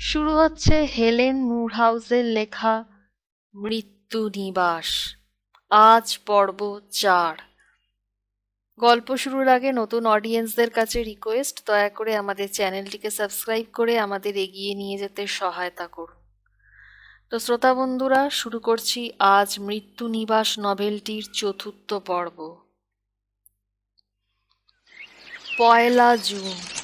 শুরু হচ্ছে হেলেন মুরহাউসের লেখা মৃত্যু নিবাস। আজ পর্ব চার। গল্প শুরুর আগে নতুন অডিয়েন্সদের কাছে রিকোয়েস্ট দয়া করে আমাদের চ্যানেলটিকে সাবস্ক্রাইব করে আমাদের এগিয়ে নিয়ে যেতে সহায়তা করুন। তো শ্রোতা বন্ধুরা, শুরু করছি আজ মৃত্যু নিবাস নভেলটির চতুর্থ পর্ব। পয়লা জুন।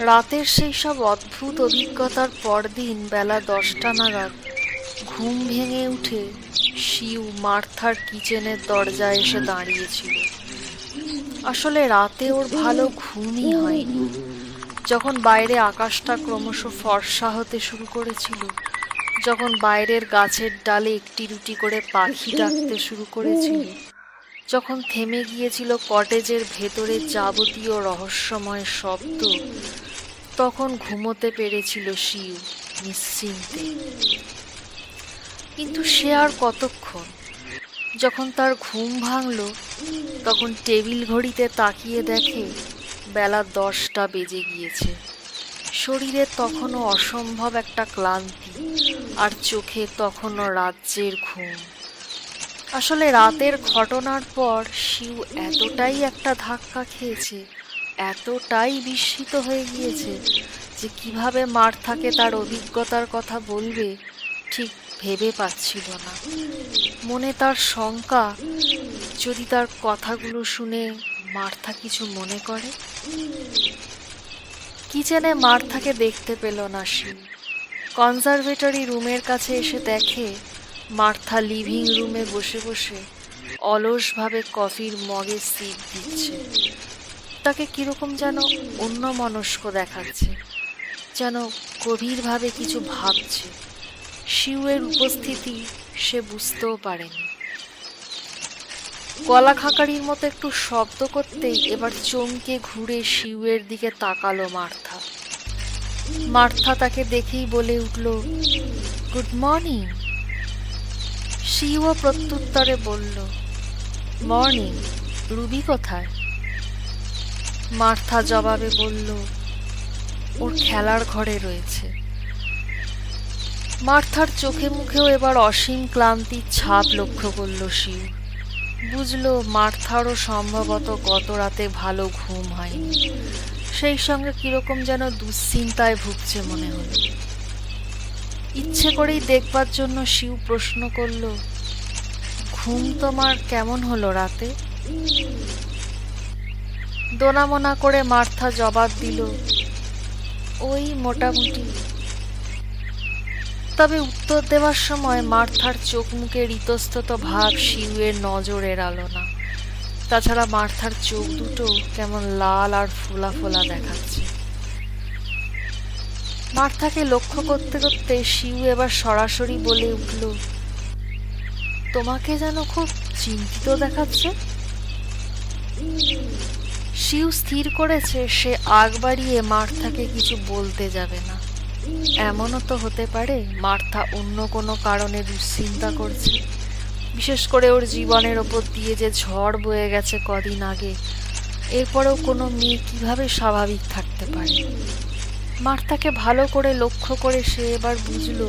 রাতের সেই সব অদ্ভুত অভিজ্ঞতার পরদিন বেলা দশটা নাগাদ ঘুম ভেঙে উঠে শিউ মার্থার কিচেনের দরজায় এসে দাঁড়িয়েছিল। আসলে রাতে ওর ভালো ঘুমই হয়নি। যখন বাইরে আকাশটা ক্রমশ ফর্সা হতে শুরু করেছিল, যখন বাইরের গাছের ডালে একটি দুটি করে পাখি ডাকতে শুরু করেছিল যখন থেমে গিয়েছিল কটেজের ভেতরে যাবতীয় রহস্যময় শব্দ, তখন ঘুমোতে পেরেছিল শিউ নিশ্চিন্তে। কিন্তু সে আর কতক্ষণ? যখন তার ঘুম ভাঙল, তখন টেবিল ঘড়িতে তাকিয়ে দেখে বেলা দশটা বেজে গিয়েছে। শরীরে তখনও অসম্ভব একটা ক্লান্তি, আর চোখে তখনও রাজ্যের ঘুম। আসলে রাতের ঘটনার পর শিউ এতটাই একটা ধাক্কা খেয়েছে, এতটাই বিস্মিত হয়ে গিয়েছে যে কীভাবে মার্থাকে তার অভিজ্ঞতার কথা বলবে ঠিক ভেবে পাচ্ছিল না। মনে তার শঙ্কা, যদি তার কথাগুলো শুনে মার্থা কিছু মনে করে? কিচেনে মার্থাকে দেখতে পেল না শিউ? কনজারভেটরি রুমের কাছে এসে দেখে মার্থা লিভিং রুমে বসে বসে অলসভাবে কফির মগে সিট দিচ্ছে। তাকে কীরকম যেন অন্য মনস্ক দেখাচ্ছে, যেন গভীরভাবে কিছু ভাবছে। শিউয়ের উপস্থিতি সে বুঝতেও পারেনি। গলা খাকারির মতো একটু শব্দ করতেই এবার চমকে ঘুরে শিউয়ের দিকে তাকালো মার্থা। মার্থা তাকে দেখেই বলে উঠল, গুড মর্নিং। শিউও প্রত্যুত্তরে বলল, মর্নিং, রুবি কোথায়? মার্থা জবাবে বলল, ওর খেলার ঘরে রয়েছে। মার্থার চোখে মুখেও এবার অসীম ক্লান্তির ছাপ লক্ষ্য করল শিউ বুঝলো, মার্থারও সম্ভবত গত রাতে ভালো ঘুম হয়নি। সেই সঙ্গে কীরকম যেন দুশ্চিন্তায় ভুগছে মনে হলো। ইচ্ছে করেই দেখবার জন্য শিউ প্রশ্ন করল, ঘুম তোমার কেমন হলো রাতে? দোনামোনা করে মার্থা জবাব দিল, ওই মোটামুটি। তবে উত্তর দেওয়ার সময় মার্থার চোখ মুখে ইতস্তত ভাব শিউয়ের নজর এড়ালো না। তাছাড়া মার্থার চোখ দুটো কেমন লাল আর ফোলা ফোলা দেখাচ্ছে। মার্থাকে লক্ষ্য করতে করতে শিউ এবার সরাসরি বলে উঠল, তোমাকে যেন খুব চিন্তিত দেখাচ্ছে? শিউ স্থির করেছে, সে আগ বাড়িয়ে মার্থাকে কিছু বলতে যাবে না। এমনও তো হতে পারে, মার্থা অন্য কোনো কারণে দুশ্চিন্তা করছে। বিশেষ করে ওর জীবনের ওপর দিয়ে যে ঝড় বয়ে গেছে কদিন আগে, এরপরেও কোনো মেয়ে কীভাবে স্বাভাবিক থাকতে পারে? মার্থাকে ভালো করে লক্ষ্য করে সে এবার বুঝল,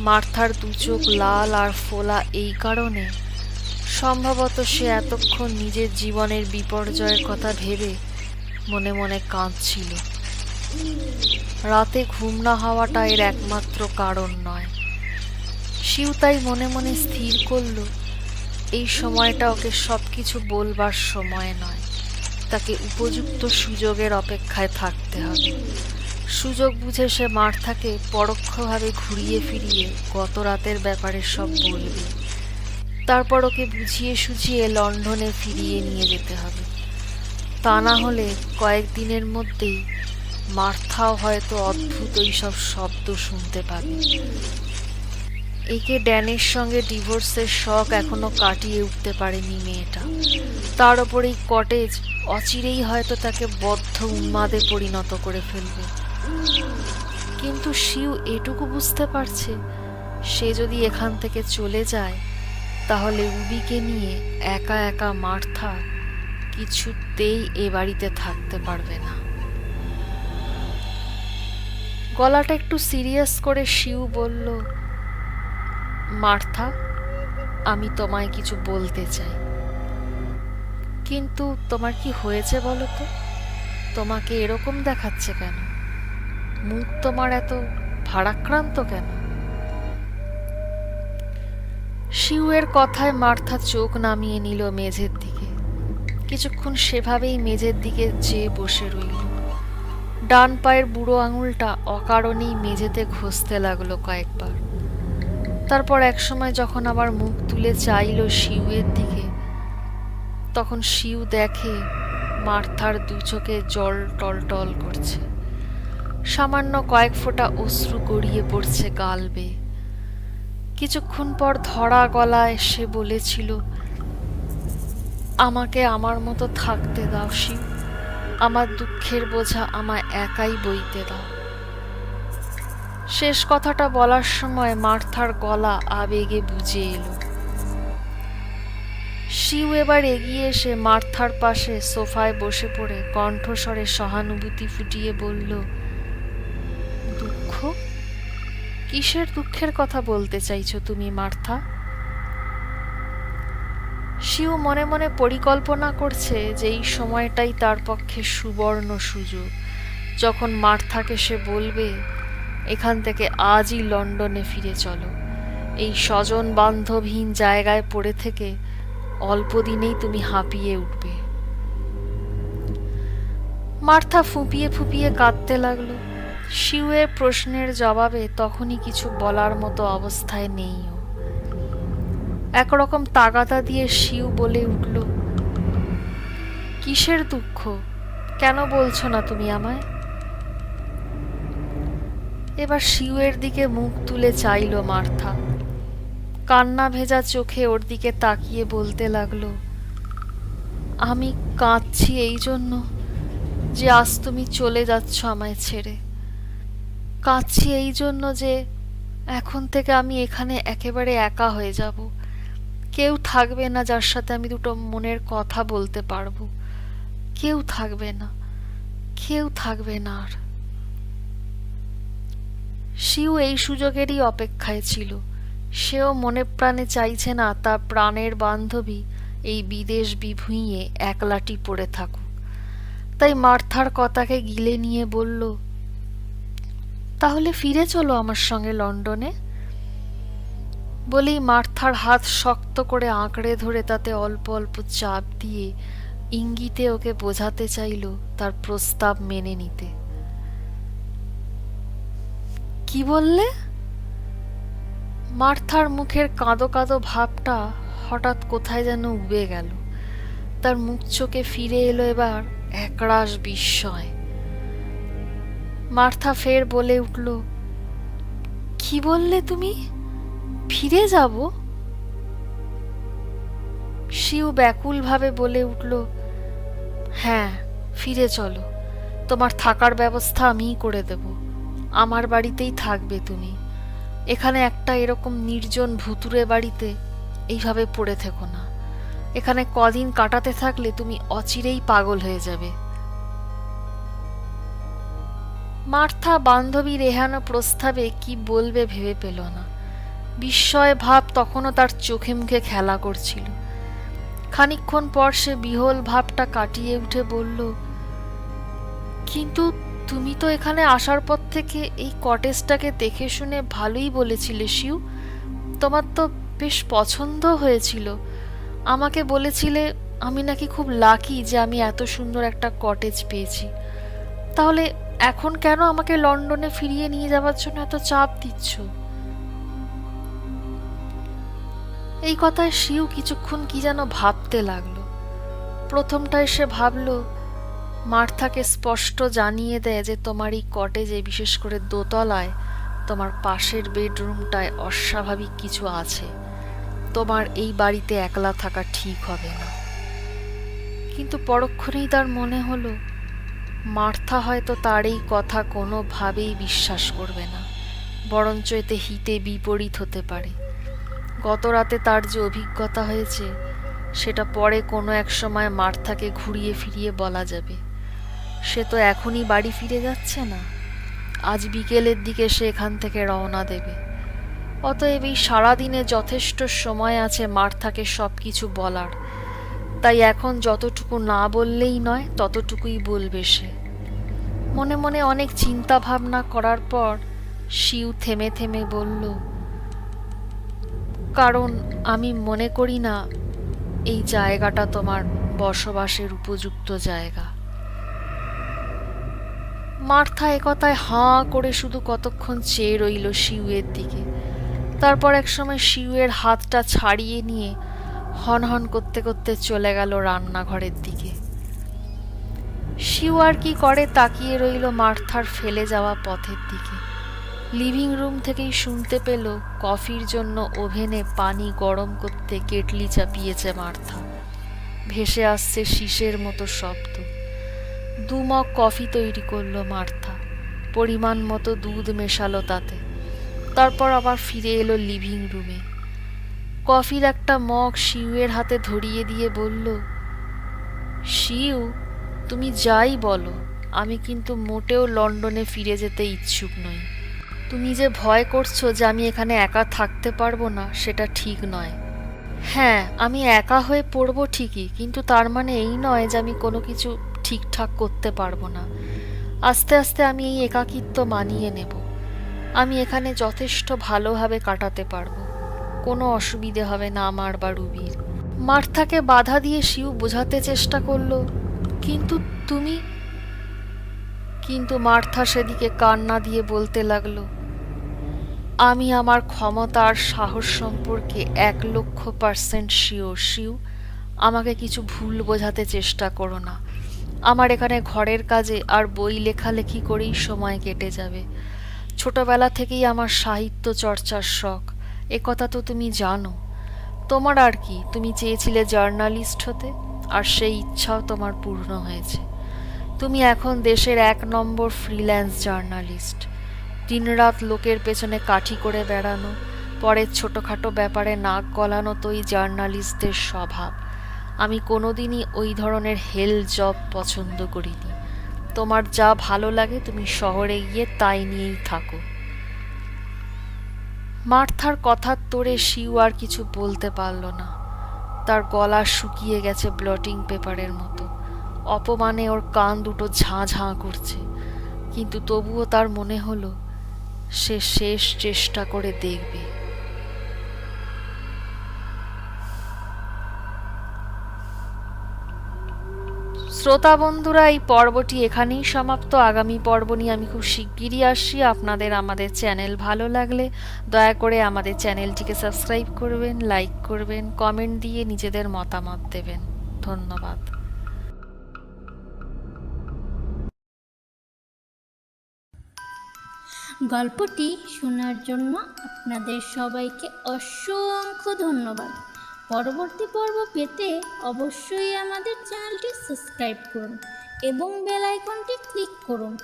মার্থার দু চোখ লাল আর ফোলা এই কারণে। সম্ভবত সে এতক্ষণ নিজের জীবনের বিপর্যয়ের কথা ভেবে মনে মনে কাঁদছিল। রাতে ঘুম না হওয়াটা এর একমাত্র কারণ নয়। শিউ তাই মনে মনে স্থির করল, এই সময়টা ওকে সব কিছু বলবার সময় নয়, তাকে উপযুক্ত সুযোগের অপেক্ষায় থাকতে হবে। সুযোগ বুঝে সে মার্থাকে পরোক্ষভাবে ঘুরিয়ে ফিরিয়ে গত রাতের ব্যাপারে সব বলবে। তারপর ওকে বুঝিয়ে সুঝিয়ে লন্ডনে ফিরিয়ে নিয়ে যেতে হবে। তা না হলে কয়েকদিনের মধ্যেই মার্থাও হয়তো অদ্ভুত এইসব শব্দ শুনতে পাবে। একে ড্যানের সঙ্গে ডিভোর্সের শখ এখনও কাটিয়ে উঠতে পারেনি মেয়েটা। তার ওপর এই কটেজ অচিরেই হয়তো তাকে বদ্ধ উন্মাদে পরিণত করে ফেলবে। কিন্তু শিউ এটুকু বুঝতে পারছে, সে যদি এখান থেকে চলে যায়, তাহলে রুবিকে নিয়ে একা একা মার্থা কিছুতেই এ বাড়িতে থাকতে পারবে না। গলাটা একটু সিরিয়াস করে শিউ বলল, মার্থা, আমি তোমায় কিছু বলতে চাই। কিন্তু তোমার কি হয়েছে বলো তো? তোমাকে এরকম দেখাচ্ছে কেন? মুখ তোমার এত ভারাক্রান্ত কেন? শিউয়ের কথায় মার্থা চোখ নামিয়ে নিল মেঝের দিকে। কিছুক্ষণ সেভাবেই মেঝের দিকে চেয়ে বসে রইল। ডান পায়ের বুড়ো আঙুলটা অকারণেই মেঝেতে ঘষতে লাগল কয়েকবার। তারপর একসময় যখন আবার মুখ তুলে চাইল শিউয়ের দিকে, তখন শিউ দেখে মার্থার দু চোখে জল টল টল করছে। সামান্য কয়েক ফোঁটা অশ্রু গড়িয়ে পড়ছে গাল বেয়ে কিছুক্ষণ পর ধরা গলায় সে বলেছিল, আমাকে আমার মতো থাকতে দাও শিব। আমার দুঃখের বোঝা আমায় একাই বইতে দাও। শেষ কথাটা বলার সময় মার্থার গলা আবেগে বুঝে এলো। শিউ এবার এগিয়ে এসে মার্থার পাশে সোফায় বসে পড়ে কণ্ঠস্বরে সহানুভূতি ফুটিয়ে বলল কিসের দুঃখের কথা বলতে চাইছো তুমি, মার্থা? শিউ মনে মনে পরিকল্পনা করছে যে এই সময়টাই তার পক্ষে সুবর্ণ সুযোগ। যখন মার্থাকে সে বলবে, এখান থেকে আজই লন্ডনে ফিরে চলো। এই স্বজন বান্ধবহীন জায়গায় পড়ে থেকে অল্প দিনেই তুমি হাঁপিয়ে উঠবে। মার্থা ফুপিয়ে ফুপিয়ে কাঁদতে লাগল। শিউয়ের প্রশ্নের জবাবে তখনই কিছু বলার মতো অবস্থায় নেই ও একরকম তাগাদা দিয়ে শিউ বলে উঠল, কিসের দুঃখ? কেন বলছো না তুমি আমায়? এবার শিউয়ের দিকে মুখ তুলে চাইল মার্থা। কান্না ভেজা চোখে ওর দিকে তাকিয়ে বলতে লাগল, আমি কাঁদছি এই জন্য যে আজ তুমি চলে যাচ্ছ আমায় ছেড়ে। কাঁদছি এই জন্য যে এখন থেকে আমি এখানে একেবারে একা হয়ে যাব। কেউ থাকবে না যার সাথে আমি দুটো মনের কথা বলতে পারব। কেউ থাকবে না, কেউ থাকবে না আর। শিউ এই সুযোগেরই অপেক্ষায় ছিল। সেও মনে প্রাণে চাইছে না তার প্রাণের বান্ধবী এই বিদেশ বিভুঁইয়ে একলাটি পড়ে থাকুক। তাই মার্থার কথাকে গিলে নিয়ে বলল তাহলে ফিরে চলো আমার সঙ্গে লন্ডনে। বলেই মার্থার হাত শক্ত করে আঁকড়ে ধরে তাতে অল্প অল্প চাপ দিয়ে ইঙ্গিতে ওকে বোঝাতে চাইল তার প্রস্তাব মেনে নিতে। কি বললে? মার্থার মুখের কাঁদো কাঁদো ভাবটা হঠাৎ কোথায় যেন উবে গেল। তার মুখ চোখে ফিরে এলো এবার একরাশ বিস্ময়। মার্থা ফের বলে উঠল, কি বললে তুমি? ফিরে যাব? শিউ ব্যাকুলভাবে বলে উঠল হ্যাঁ ফিরে চলো। তোমার থাকার ব্যবস্থা আমিই করে দেব। আমার বাড়িতেই থাকবে তুমি। এখানে একটা এরকম নির্জন ভুতুরে বাড়িতে এইভাবে পড়ে থেকো না। এখানে কদিন কাটাতে থাকলে তুমি অচিরেই পাগল হয়ে যাবে। মার্থা বান্ধবী রেহানো প্রস্তাবে কি বলবে ভেবে পেল না। বিস্ময় ভাব তখনও তার চোখে মুখে খেলা করছিল। খানিকক্ষণ পর সে বিহল ভাবটা কাটিয়ে উঠে বলল, কিন্তু তুমি তো এখানে আসার পর থেকে এই কটেজটাকে দেখে শুনে ভালোই বলেছিলে, শিউ। তোমার তো বেশ পছন্দ হয়েছিল। আমাকে বলেছিলে আমি নাকি খুব লাকি যে আমি এত সুন্দর একটা কটেজ পেয়েছি। তাহলে এখন কেন আমাকে লন্ডনে ফিরিয়ে নিয়ে যাওয়ার জন্য এত চাপ দিচ্ছ? এই কথায় শিউ কিছুক্ষণ কি যেন ভাবতে লাগল। প্রথমটায় সে ভাবলো, মার্থাকে স্পষ্ট জানিয়ে দেয় যে তোমার এই কটেজে, বিশেষ করে দোতলায়, তোমার পাশের বেডরুমটায় অস্বাভাবিক কিছু আছে। তোমার এই বাড়িতে একলা থাকা ঠিক হবে না। কিন্তু পরক্ষণেই তার মনে হলো মার্থা হয়তো তার এই কথা কোনোভাবেই বিশ্বাস করবে না, বরঞ্চ এতে হিতে বিপরীত হতে পারে। গত রাতে তার যে অভিজ্ঞতা হয়েছে, সেটা পরে কোনো এক সময় মার্থাকে ঘুরিয়ে ফিরিয়ে বলা যাবে। সে তো এখনই বাড়ি ফিরে যাচ্ছে না। আজ বিকেলের দিকে সে এখান থেকে রওনা দেবে। অতএব এই সারাদিনে যথেষ্ট সময় আছে মার্থাকে সব কিছু বলার। তাই এখন যতটুকু না বললেই নয়, ততটুকুই বলবে সে। মনে মনে অনেক চিন্তা ভাবনা করার পর শিউ থেমে থেমে বলল, কারণ আমি মনে করি না, এই জায়গাটা তোমার বসবাসের উপযুক্ত জায়গা। মার্থা একথায় হাঁ করে শুধু কতক্ষণ চেয়ে রইল শিউয়ের দিকে। তারপর একসময় শিউয়ের হাতটা ছাড়িয়ে নিয়ে হন হন করতে করতে চলে গেল রান্নাঘরের দিকে। শিউ আর কি করে তাকিয়ে রইল মার্থার ফেলে যাওয়া পথের দিকে। লিভিং রুম থেকেই শুনতে পেল কফির জন্য ওভেনে পানি গরম করতে কেটলি চাপিয়েছে মার্থা। ভেসে আসছে শীষের মতো শব্দ। দু মগ কফি তৈরি করল মার্থা। পরিমাণ মতো দুধ মেশালো তাতে। তারপর আবার ফিরে এলো লিভিং রুমে। কফির একটা মগ শিউয়ের হাতে ধরিয়ে দিয়ে বলল, শিউ, তুমি যাই বলো, আমি কিন্তু মোটেও লন্ডনে ফিরে যেতে ইচ্ছুক নই। তুমি যে ভয় করছ যে আমি এখানে একা থাকতে পারব না, সেটা ঠিক নয়। হ্যাঁ আমি একা হয়ে পড়ব ঠিকই, কিন্তু তার মানে এই নয় যে আমি কোনো কিছু ঠিকঠাক করতে পারব না। আস্তে আস্তে আমি এই একাকিত্ব মানিয়ে নেব। আমি এখানে যথেষ্ট ভালোভাবে কাটাতে পারব। কোনো অসুবিধে হবে না আমার বা রুবির। মার্থাকে বাধা দিয়ে শিউ বোঝাতে চেষ্টা করল, কিন্তু তুমি? কিন্তু মার্থা সেদিকে কান্না দিয়ে বলতে লাগল, আমি আমার ক্ষমতা আর সাহস সম্পর্কে এক লক্ষ পার্সেন্ট শিওর, শিউ। আমাকে কিছু ভুল বোঝাতে চেষ্টা করো না। আমার এখানে ঘরের কাজে আর বই লেখালেখি করেই সময় কেটে যাবে। ছোটবেলা থেকেই আমার সাহিত্য চর্চার শখ। এ কথা তো তুমি জানো। তোমার আর কি, তুমি চেয়েছিলে জার্নালিস্ট হতে, আর সেই ইচ্ছাও তোমার পূর্ণ হয়েছে। তুমি এখন দেশের এক নম্বর ফ্রিল্যান্স জার্নালিস্ট। দিনরাত লোকের পেছনে কাঠি করে বেড়ানো পরে ছোটোখাটো ব্যাপারে নাক গলানো তো এই জার্নালিস্টদের স্বভাব। আমি কোনোদিনই ওই ধরনের হেল জব পছন্দ করিনি। তোমার যা ভালো লাগে তুমি শহরে গিয়ে তাই নিয়েই থাকো। মার্থার কথার তোরে শিউ আর কিছু বলতে পারল না। তার গলা শুকিয়ে গেছে ব্লটিং পেপারের মতো। অপমানে ওর কান দুটো ঝাঁ ঝাঁ করছে। কিন্তু তবুও তার মনে হলো, সে শেষ চেষ্টা করে দেখবে। শ্রোতা বন্ধুরা এই পর্বটি এখানেই সমাপ্ত। আগামী পর্ব নিয়ে আমি খুব শিগগিরই আসছি। আপনাদের আমাদের চ্যানেল ভালো লাগলে দয়া করে আমাদের চ্যানেলটিকে সাবস্ক্রাইব করবেন, লাইক করবেন, কমেন্ট দিয়ে নিজেদের মতামত দেবেন। ধন্যবাদ। গল্পটি শোনার জন্য আপনাদের সবাইকে অসংখ্য ধন্যবাদ। পরবর্তী পর্ব পেতে অবশ্যই আমাদের চ্যানেলটি সাবস্ক্রাইব করুন এবং বেল আইকনটি ক্লিক করুন।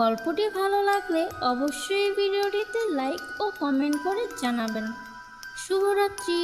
গল্পটি ভালো লাগলে অবশ্যই ভিডিওটিতে লাইক ও কমেন্ট করে জানাবেন। শুভরাত্রি।